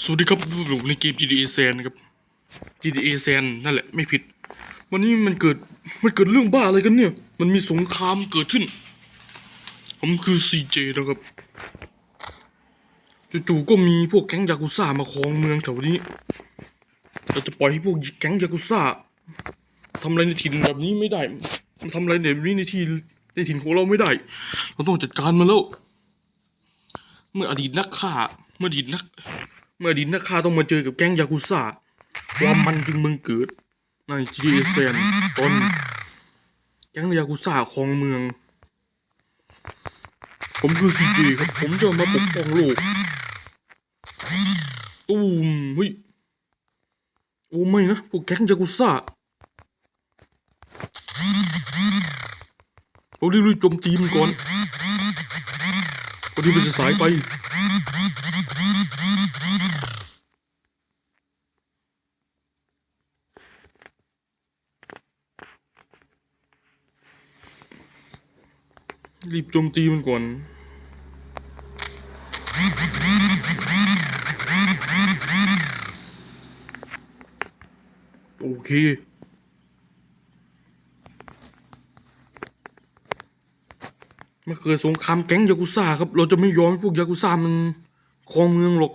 สวัสดีครับผมในเกม GTA San นะครับ GTA San นั่นแหละไม่ผิด วันนี้มันเกิดมันเกิดเรื่องบ้าอะไรกันเนี่ย มันมีสงครามเกิดขึ้น ผมคือ CJ นะครับจู่ๆก็มีพวกแก๊งยากุซ่ามาครองเมืองแถวนี้เราจะปล่อยให้พวกแก๊งยากุซ่าทำอะไรในถิ่นแบบนี้ไม่ได้มันทำอะไรแบบนี้ในที่ในถิ่นของเราไม่ได้ เราต้องจัดการมันแล้ว เมื่ออดีตนักฆ่า เมื่ออดีตนัก เมื่อดีตนักฆ่าต้องมาเจอกับแก๊งยากุซ่าความมันจึงมึงเกิดใน GTA San ตอนแก๊งยากุซ่าครองเมือง ผมคือซีเจครับ ผมจะมาปกป้องโลกตูมเฮ้ยโอ้ไม่นะพวกแก๊งยากุซ่าเรารีบๆโจมตีมันก่อนพอดีมันจะสายไป รีบโจมตีมันก่อนโอเคมันเกิดสงครามแก๊งยากุซ่าครับ เราจะไม่ยอมให้พวกยากุซ่ามันครองเมืองหรอก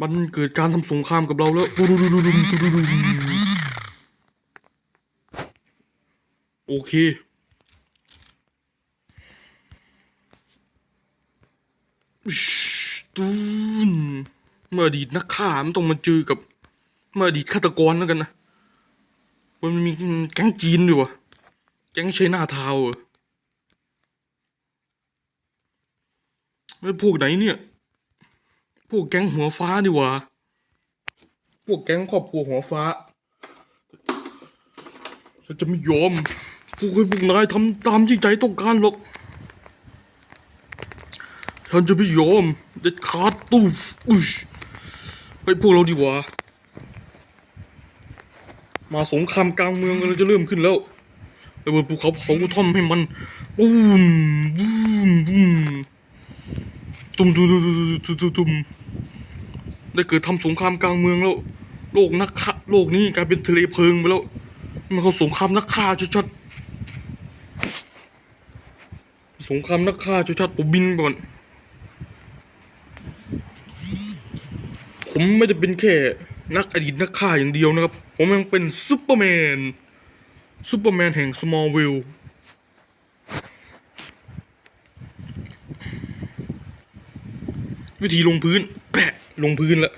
มันเกิดการทำสงครามกับเราแล้วดูดูดูดูดูดูดูดู โอเคตูนเมื่อดีตนักฆ่ามันต้องมาเจอกับ เมื่อดีตฆาตกรแล้วกันนะ มันมีแก๊งจีนด้วยวะแก๊งไชน่าทาเหรอแล้พวกไหนเนี่ย พวกแก๊งหัวฟ้าดีกว่าพวกแก๊งครอบครัวหัวฟ้า ฉันจะไม่ยอม กให้พวกนายทำตามที่ใจต้องการหรอก ฉันจะไม่ยอมเด็ดขาดตู้อุยไปพวกเราดีกว่า มาสงครามกลางเมืองกันจะเริ่มขึ้นแล้วระเบิดภูเขาเผาท่อมให้มันบูมบูมบูมตุ้มตุ้มตุ้มตุ้มตุ้มตุ้มได้เกิดทำสงครามกลางเมืองแล้ว โลกนักฆ่าโลกนี้กลายเป็นทะเลเพลิงไปแล้ว มันเขาสงครามนักฆ่าชัดๆ สงครามนักฆ่าชัดๆผมบินก่อน ผมไม่ได้เป็นแค่นักอดีตนักฆ่าอย่างเดียวนะครับ ผมยังเป็นซูเปอร์แมนซูเปอร์แมนแห่งสมอลวิลวิธีลงพื้น แปะ ลงพื้นแล้ว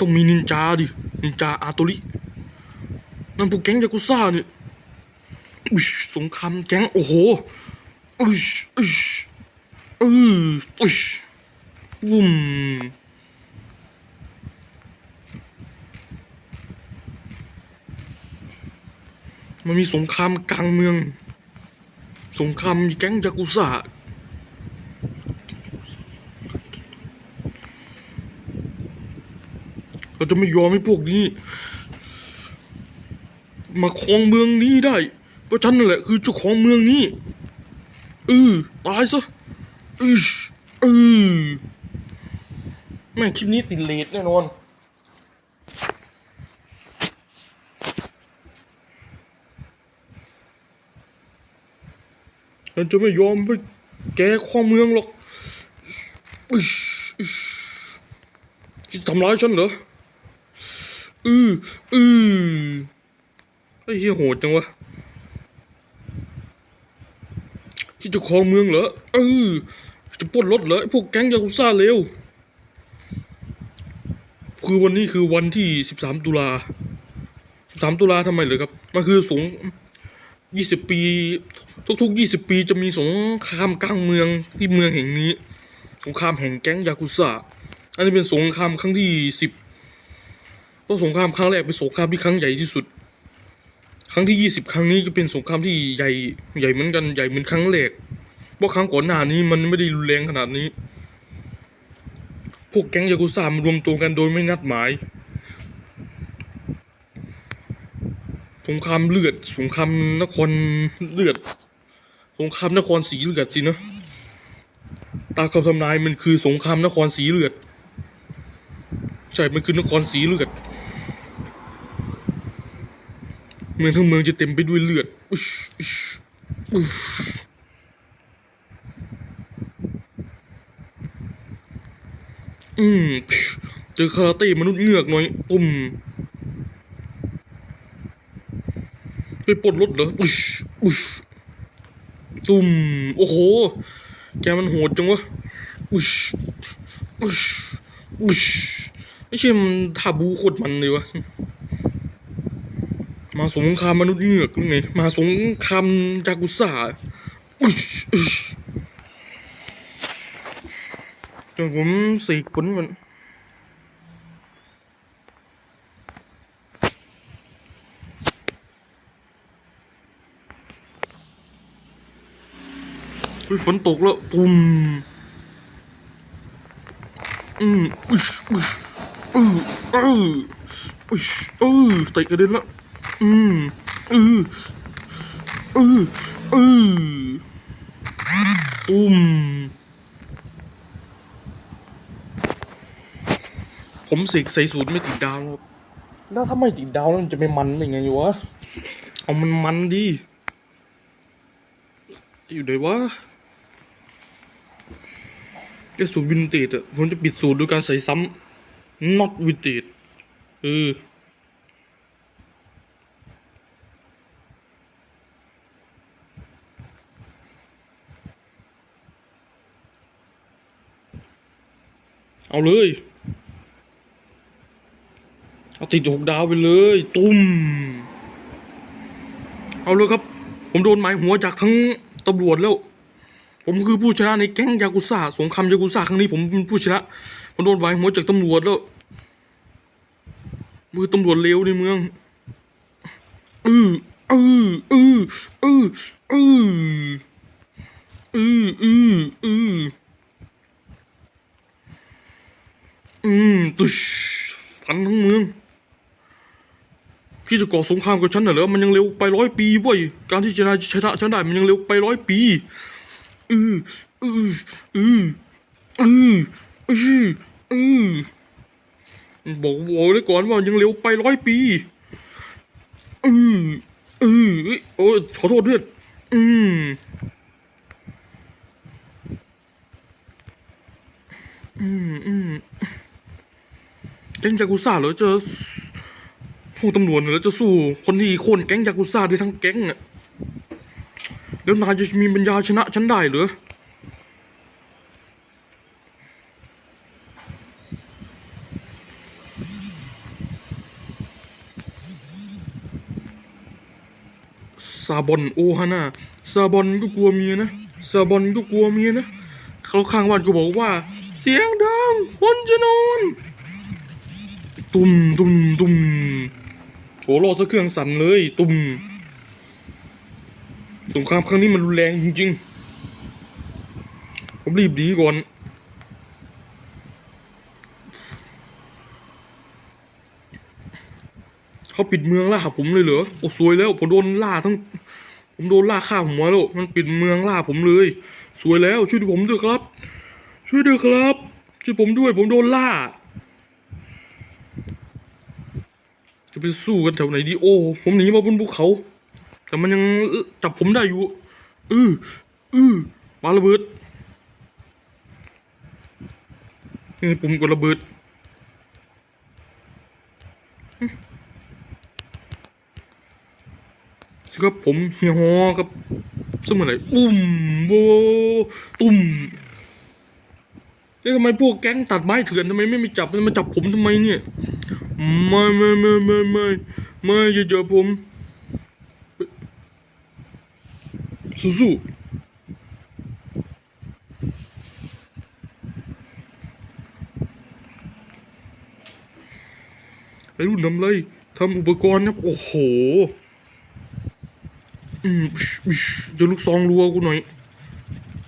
ต้องมีนินจาดิ นินจาอาโตรินั่นพวกแก๊งยากุซ่าเนี่ยอุ๊ยสงครามแก๊ง โอ้โหอุ๊ยอุ๊ยอืออุ๊ยวุ้มมันมีสงครามกลางเมือง สงครามแก๊งยากุซ่า เราจะไม่ยอมให้พวกนี้ มาครองเมืองนี้ได้ เพราะฉันนั่นแหละคือเจ้าของเมืองนี้เออตายซะอือเออแม่คลิปนี้ติดเลทแน่นอนฉันจะไม่ยอมให้แกครองเมืองหรอกอึชอึชจะทำร้ายฉันเหรอ อืออือไอ้เหี้ยโหดจังวะที่จะครองเมืองเหรอเออจะปล้นรถเหรอไอพวกแก๊งยากุซ่าเร็ว คือวันนี้คือวันที่สิบสามตุลาสิบสามตุลาทำไมเหรอครับ มันคือสงยี่สิบปี ทุกๆยี่สิบปีจะมีสงครามกลางเมืองที่เมืองแห่งนี้ สงครามแห่งแก๊งยากุซ่า อันนี้เป็นสงครามครั้งที่สิบ ราะสงครามครั้งแรกเป็นสงครามที่ครั้งใหญ่ที่สุด ครั้งที่ยี่สิบครั้งนี้จะเป็นสงครามที่ใหญ่ใหญ่เหมือนกันใหญ่เหมือนครั้งแรกเพราะครั้งก่อนหน้านี้มันไม่ได้รุนแรงขนาดนี้ พวกแก๊งยากุซ่ามารวมตัวกันโดยไม่นัดหมาย สงครามเลือด สงครามนครเลือด สงครามนครสีเลือดสินะตามคำทำนายมันคือสงครามนครสีเลือดใช่ มันคือนครสีเลือด เมืองทั้งเมืองจะเต็มไปด้วยเลือดอุชอุชอุชอืมเจอคาราเต้มนุษย์เงือกหน่อยตุ่มไปปลดรถเหรออุชอุชตุ่มโอ้โห แกมันโหดจังวะอุชอุชอุชไม่ใช่มันทาบูโคตรมันเลยวะ มาสงครามมนุษย์เงือกหรือไง มาสงครามจากุซ่าอุ๊ยอุ๊ยจนผมสีกผลมันฝนตกแล้วตุ่มอืมอุ๊ยอุ๊ยอืออืออุ๊ยอือเตะกระเด็นแล้ว อืมอืออืออืออุ้มผมเสกใส่สูตรไม่ติดดาวหรอกแล้วถ้าไม่ติดดาวแล้วมันจะไม่มันได้ไงอยู่วะ เอามันมันดีอยู่ไหนวะแกสูตรวินเทจอะผมจะปิดสูตรด้วยการใส่ซ้ำ not วินเทจเออ เอาเลย เอาติดหกดาวไปเลย ตุ้ม เอาเลยครับ ผมโดนหมายหัวจากทั้งตำรวจแล้ว ผมคือผู้ชนะในแก๊งยากุซ่าสงครามยากุซ่าครั้งนี้ผมเป็นผู้ชนะ ผมโดนหมายหัวจากตำรวจแล้ว มือตำรวจเลวในเมือง อืออืออืออืออืออืออืออือ อืมตุชฟันทั้งเมืองพี่จะก่อสงครามกับฉันน่ะเหรอมันยังเร็วไปร้อยปีเว้ยการที่จะชนะฉันได้มันยังเร็วไปร้อยปีอืออืออืออืออืออือบอกบอกไว้ก่อนว่ายังเร็วไปร้อยปีอืออืออ้ยโอ้ขอโทษเพื่อนอืมอืมอืม แก๊งยากุซ่าเหรอจะพวกตำรวจเหรอจะสู้คนที่โค่นแก๊งยากุซ่าได้ทั้งแก๊งน่ะแล้วนายจะมีปัญญาชนะฉันได้เหรอซาบอนโอฮาน่าซาบอนก็กลัวเมียนะซาบอนก็กลัวเมียนะ เขาข้างบ้านก็บอกว่า เสียงดังคนจะนอน ตุ้มตุ้มตุ้มโหโลดซะเครื่องสั่นเลย ตุ้มสงครามครั้งนี้มันรุนแรงจริงๆ ผมรีบดีก่อน เขาปิดเมืองล่าผมเลยเหรอ โอ้สวยแล้ว ผมโดนล่าทั้ง ผมโดนล่าฆ่าหัวแล้ว มันปิดเมืองล่าผมเลย สวยแล้ว ช่วยผมด้วยครับ ช่วยด้วยครับ ช่วยผมด้วย ผมโดนล่า จะไปสู้กันแถวไหนดีโอ้ ผมหนีมาบนภูเขา แต่มันยังจับผมได้อยู่ อืออือปาระเบิดนี่ปุ่มกดระเบิดสิครับผมเฮียฮอครับสมัยไหนอุ้มโบตุ่ม แล้วทำไมพวกแก๊งตัดไม้เถื่อนทำไมไม่มาจับมันมาจับผมทำไมเนี่ยไม่ไม่ไม่ไม่ไม่ไม่อย่าจับผมสู้ไอ้รุ่นทำไรทำอุปกรณ์นะโอ้โห อืมจะลูกซองรัวกูหน่อย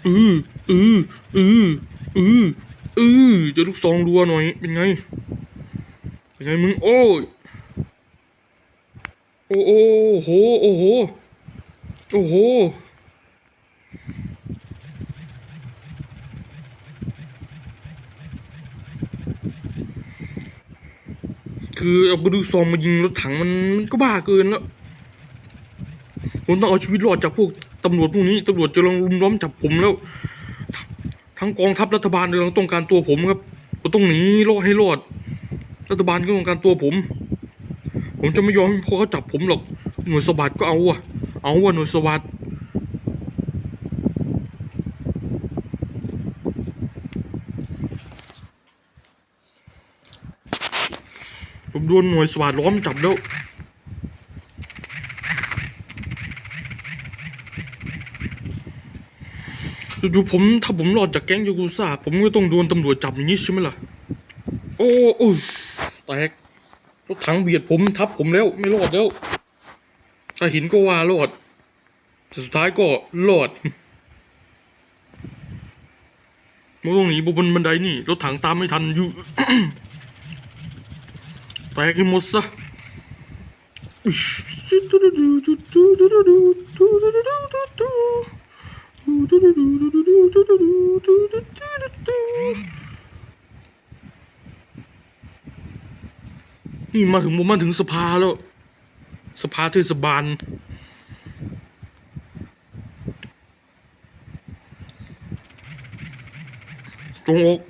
อืออืออืออืออือจะลูกซองรัวหน่อย เป็นไง เป็นไงมึง โอ้ย โอ้โอ้โห โอ้โห โอ้โห คือเอาบดูซองมายิงรถถังมันมันก็บ้าเกินแล้วผมต้องเอาชีวิตรอดจากพวก ตำรวจพวกนี้ตำรวจจะลงรุมล้อมจับผมแล้ว ทั้งกองทัพรัฐบาลกำลังต้องการตัวผมครับผมต้องหนีรอดให้รอด รัฐบาลก็ต้องการตัวผม ผมจะไม่ยอมให้พวกเขาจับผมหรอก หน่วยสวัสดก็เอาอะเอาอะหน่วยสวัสดผมโดนหน่วยสวัสดล้อมจับแล้ว อยู่ๆผมถ้าผมรอดจากแก๊งยูกูซ่าผมก็ต้องโดนตำรวจจับอย่างนี้ใช่ไหมล่ะ โอ้โอ้แตกรถถังเบียดผมทับผมแล้วไม่รอดแล้วถ้าหินก็ว่ารอดแต่สุดท้ายก็รอดมาตรงนี้บนบันไดนี่รถถังตามไม่ทันอยู่แตกให้หมดซะ นี่มาถึงผมมาถึงสภาแล้ว สภาเทศบาลจงออก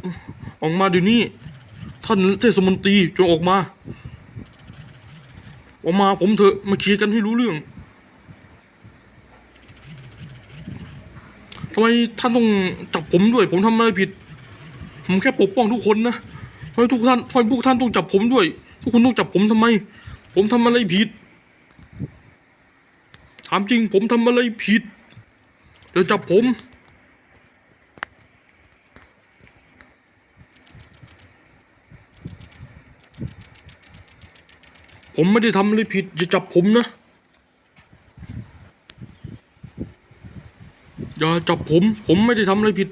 ออกมาเดี๋ยวนี้ ท่านเทศมนตรีจงออกมา ออกมาผมเถอะมาเคลียร์กันให้รู้เรื่อง ทำไมท่านต้องจับผมด้วย ผมทำอะไรผิด ผมแค่ปกป้องทุกคนนะทำไมทุกท่านทำไมพวกท่านต้องจับผมด้วยทุกคนต้องจับผมทำไม ผมทำอะไรผิด ถามจริงผมทำอะไรผิดเดี๋ยวจับผมผมไม่ได้ทำอะไรผิดอย่าจับผมนะ อย่าจับผม ผมไม่ได้ทำอะไรผิด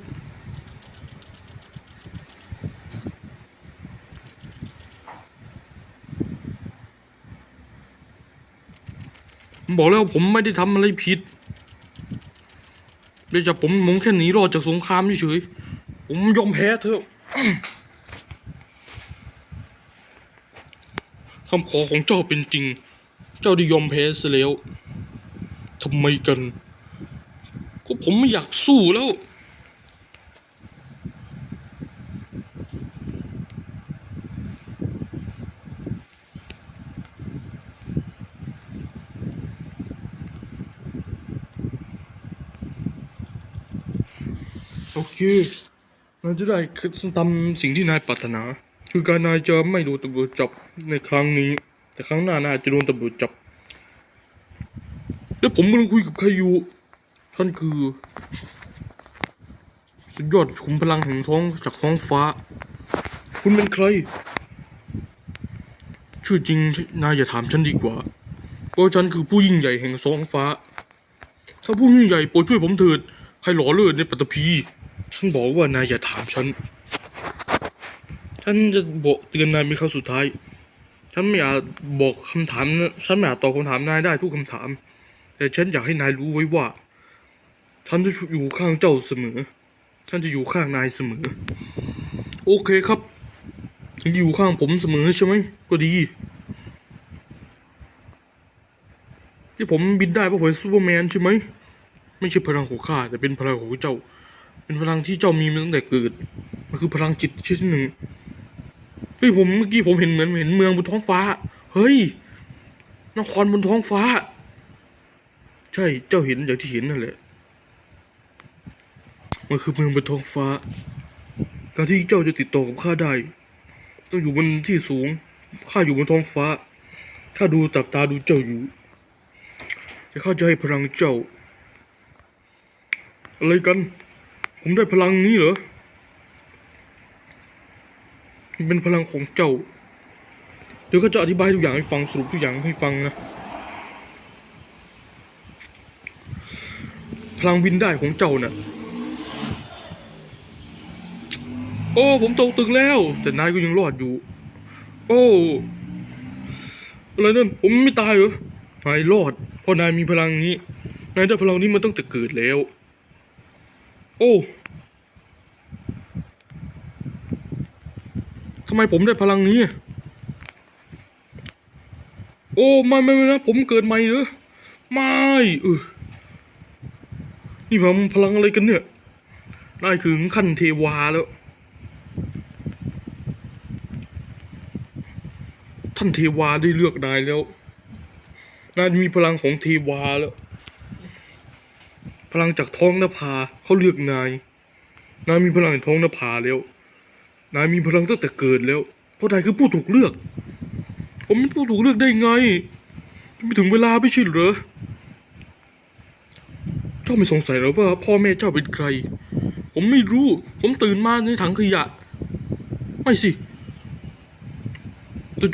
บอกแล้วผมไม่ได้ทำอะไรผิดเดี๋ยวจับผมผมแค่หนีรอดจากสงครามเฉยๆผมยอมแพ้เถอะคำขอของเจ้าเป็นจริง เจ้าได้ยอมแพ้ซะแล้ว ทำไมกัน ก็ผมไม่อยากสู้แล้ว โอเคนายจะได้ทำสิ่งที่นายปรารถนา คือการนายจะไม่โดนตำรวจจับในครั้งนี้ แต่ครั้งหน้านายจจะโดนตำรวจจับ แต่ผมกำลังคุยกับใครอยู่ ท่านคือ สุดยอดขุมพลังแห่งท้องจากท้องฟ้า คุณเป็นใคร ชื่อจริงนายอย่าถามฉันดีกว่า เพราะฉันคือผู้ยิ่งใหญ่แห่งท้องฟ้า ถ้าผู้ยิ่งใหญ่โปรดช่วยผมเถิด ใครหล่อเลิศในปัตตภีฉันบอกว่านายอย่าถามฉัน ฉันจะบอกเตือนนายเป็นครั้งสุดท้าย ฉันไม่อาจบอกคำถามนะฉันไม่อาจตอบคำถามนายได้ทุกคำถาม แต่ฉันอยากให้นายรู้ไว้ว่า ฉันจะอยู่ข้างเจ้าเสมอ ฉันจะอยู่ข้างนายเสมอ โอเคครับยังอยู่ข้างผมเสมอใช่ไหม ก็ดี ที่ผมบินได้เพราะผมซูเปอร์แมนใช่ไหม ไม่ใช่พลังของข้าแต่เป็นพลังของเจ้า เป็นพลังที่เจ้ามีมาตั้งแต่เกิด มันคือพลังจิตชนิดหนึ่ง เฮ้ยผมเมื่อกี้ผมเห็นเหมือนเห็นเมืองบนท้องฟ้า เฮ้ย นครบนท้องฟ้า ใช่ เจ้าเห็นอย่างที่เห็นนั่นแหละ มันคือเมืองบนท้องฟ้า การที่เจ้าจะติดต่อกับข้าได้ ต้องอยู่บนที่สูง ข้าอยู่บนท้องฟ้า ข้าดูตับตาดูเจ้าอยู่ แต่ข้าจะให้พลังเจ้า อะไรกัน ผมได้พลังนี้เหรอ มันเป็นพลังของเจ้า เดี๋ยวก็จะอธิบายทุกอย่างให้ฟังสรุปทุกอย่างให้ฟังนะพลังบินได้ของเจ้าน่ะ โอ้ ผมตกตึกแล้ว แต่นายก็ยังรอดอยู่ โอ้ อะไรนั่น ผมไม่ตายเหรอ นายรอด เพราะนายมีพลังนี้ นายได้พลังนี้มาตั้งแต่เกิดแล้ว โอ้ทำไมผมได้พลังนี้ โอ้ไม่ไม่ไม่นะ ผมเกิดใหม่เหรอ ไม่เออนี่ผมพลังอะไรกันเนี่ย นายถึงขั้นเทวาแล้ว ท่านเทวาได้เลือกนายแล้ว นายมีพลังของเทวาแล้ว พลังจากท้องนภาเขาเลือกนาย นายมีพลังจากท้องนภาแล้ว นายมีพลังตั้งแต่เกิดแล้ว เพราะนายคือผู้ถูกเลือก ผมเป็นผู้ถูกเลือกได้ไงไม่ถึงเวลาไม่ใช่เหรอ เจ้าไม่สงสัยหรอว่าพ่อแม่เจ้าเป็นใคร ผมไม่รู้ ผมตื่นมาในถังขยะ ไม่สิ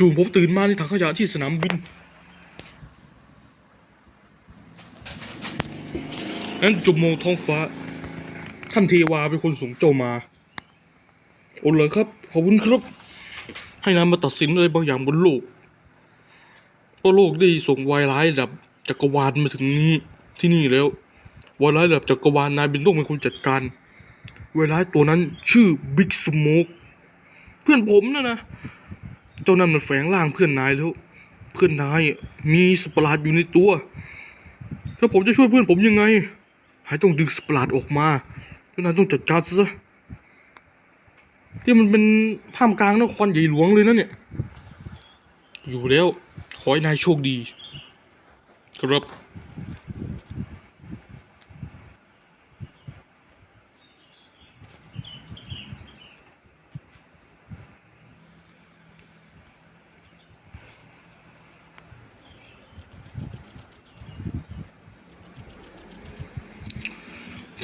จู่ผมตื่นมาในถังขยะที่สนามบินนั้นจุดมองท้องฟ้า ท่านเทวาเป็นคนส่งเจ้ามาโอ้เหรอครับ ขอบคุณครับ ให้นายมาตัดสินอะไรบางอย่างบนโลกเพราะโลกได้ส่งวายร้ายระดับจักรวาลมาถึงนี้ที่นี่แล้ววายร้ายระดับจักรวาลนายเป็นต้องเป็นคนจัดการวายร้ายตัวนั้นชื่อบิ๊กสโมกเพื่อนผมนะนะ เจ้านั่นมันแฝงร่างเพื่อนนายแล้ว เพื่อนนายมีสปาร์ตอยู่ในตัวแล้วผมจะช่วยเพื่อนผมยังไง หายต้องดึงสปาร์ตออกมาแล้วนายต้องจัดการซะที่มันเป็นท่ามกลางนครใหญ่หลวงเลยนะเนี่ย อยู่แล้ว ขอให้นายโชคดี ครับ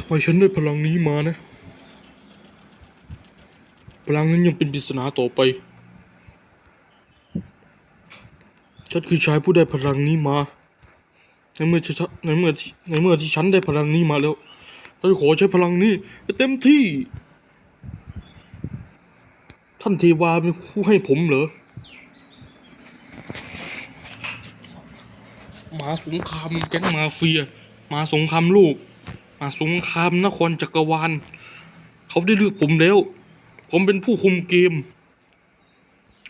ทำไมฉันได้พลังนี้มานะ พลังนั้นยังเป็นปริศนาต่อไป ฉันคือชายผู้ได้พลังนี้มา ในเมื่อฉันในเมื่อในเมื่อที่ฉันได้พลังนี้มาแล้วฉันขอใช้พลังนี้ให้เต็มที่ ท่านเทวาเป็นผู้ให้ผมเหรอมาสงครามแก๊งมาเฟีย มาสงครามโลก มาสงครามนครจักรวาลเขาได้เลือกผมแล้ว ผมเป็นผู้คุมเกม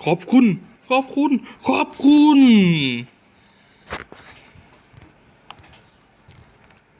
ขอบคุณ ขอบคุณ ขอบคุณ